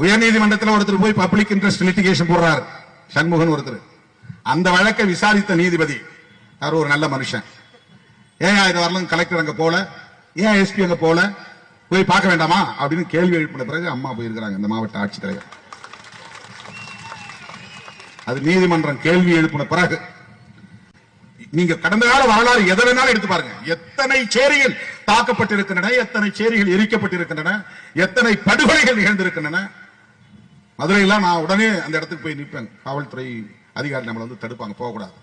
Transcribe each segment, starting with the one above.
உயர்நீதிமன்றத்தில் ஒருத்தர் போய் பப்ளிக் இன்ட்ரெஸ்ட் லிட்டிகேஷன் போடுறார். சண்முகன் ஒருத்தர். அந்த வழக்கை விசாரித்த நீதிபதி அவர் ஒரு நல்ல மனுஷன். ஏன் இது வரலாம் கலெக்டர் அங்க போல? ஏன் எஸ்பி அங்க போல? போய் பார்க்க வேண்டாமா? அப்படின்னு கேள்வி எழுப்பின பிறகு அம்மா போயிருக்கிறாங்க இந்த மாவட்ட ஆட்சித்தலைவர். அது நீதிமன்றம் கேள்வி எழுப்பின பிறகு. நீங்க கடந்த கால வரலாறு எதை வேணாலும் எடுத்து பாருங்க. எத்தனை சேரிகள் தாக்கப்பட்டிருக்கின்றன எத்தனை சேரிகள் எரிக்கப்பட்டிருக்கின்றன எத்தனை படுகொலைகள் நிகழ்ந்திருக்கின்றன மதுரையெல்லாம் நான் உடனே அந்த இடத்துக்கு போய் நிற்பேன் காவல்துறை அதிகாரி நம்மளை வந்து தடுப்பாங்க போகக்கூடாது.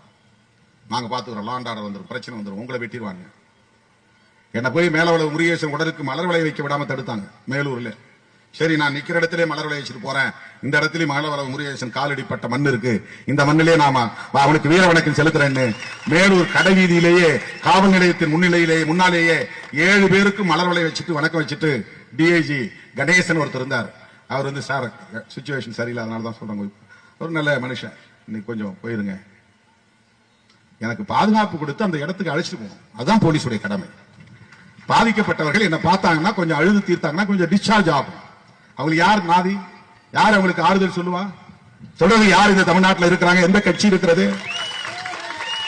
நாங்கள் பார்த்துக்கிறோம் லாண்ட் ஆர்டர் வந்துடும் பிரச்சனை வந்துடும் உங்களை வெட்டிடுவாங்க என்ன போய் மேலவள முருகேசன் உடலுக்கு மலர் விளைய வைக்க விடாமல் தடுத்தாங்க மேலூரில். சரி நான் நிக்கிற இடத்துல மலர் விளைய வச்சுட்டு போறேன். இந்த இடத்துல மலவள முருகேசன் காலடிப்பட்ட மண் இருக்கு. இந்த மண்ணிலே நாம அவனுக்கு வீர வணக்கம் செலுத்துறேன்னு மேலூர் கடைவீதியிலேயே காவல் நிலையத்தின் முன்னிலையிலேயே முன்னாலேயே ஏழு பேருக்கு மலர் விளைய வச்சுட்டு வணக்கம் வச்சுட்டு டிஐஜி கணேசன் ஒருத்தர் இருந்தார். அவர் வந்து சார் சுச்சுவேஷன் சரியில்லை அதனால தான் சொல்கிறேன் ஒரு நல்ல மனுஷன். இன்னைக்கு கொஞ்சம் போயிருங்க. எனக்கு பாதுகாப்பு கொடுத்து அந்த இடத்துக்கு அழைச்சிட்டு போகணும். அதுதான் போலீஸுடைய கடமை. பாதிக்கப்பட்டவர்கள் என்ன பார்த்தாங்கன்னா கொஞ்சம் அழுது தீர்த்தாங்கன்னா கொஞ்சம் டிஸ்சார்ஜ் ஆகும். அவங்களுக்கு யார் நாதி? யார் அவங்களுக்கு ஆறுதல் சொல்லுவா? தொடர்ந்து யார் இந்த தமிழ்நாட்டில் இருக்கிறாங்க? எந்த கட்சி இருக்கிறது?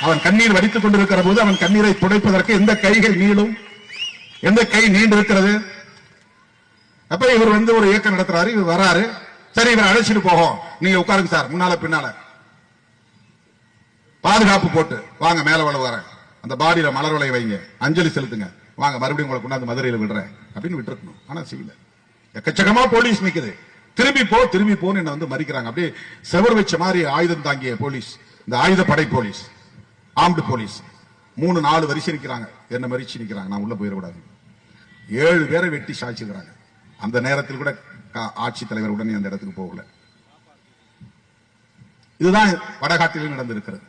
அவன் கண்ணீர் வடித்துக் கொண்டிருக்கிற போது அவன் கண்ணீரை துடைப்பதற்கு எந்த கைகள் நீளும்? எந்த கை நீண்டிருக்கிறது? அப்ப இவர் வந்து ஒரு இயக்கம் நடத்துறாரு இவர் வராரு. சரி இவர் அழைச்சிட்டு போகும் நீங்க உட்காருங்க சார் முன்னால பின்னால. பாதுகாப்பு போட்டு வாங்க மேல வள வரேன். அந்த பாடியில மலர் வளைய வைங்க. அஞ்சலி செலுத்துங்க. வாங்க மறுபடியும் உங்களை கொண்டாந்து மதுரையில விடுறேன். அப்படின்னு விட்டுருக்கணும். ஆனா செய்யல. எக்கச்சக்கமா போலீஸ் நிக்குது. திரும்பி போ திரும்பி போன்னு என்ன வந்து மறிக்கிறாங்க. அப்படியே செவர் வச்ச மாதிரி ஆயுதம் தாங்கிய போலீஸ். இந்த ஆயுத படை போலீஸ். Armed police. மூணு நாலு வரிசை நிற்கிறாங்க என்ன மறிச்சு நிற்கிறாங்க நான் உள்ள போயிடக்கூடாது. ஏழு பேரை வெட்டி சாய்ச்சிக்கிறாங்க அந்த நேரத்தில் கூட ஆட்சி தலைவர் உடனே அந்த இடத்துக்கு போகல. இதுதான் வடகாட்டிலும் நடந்திருக்கிறது.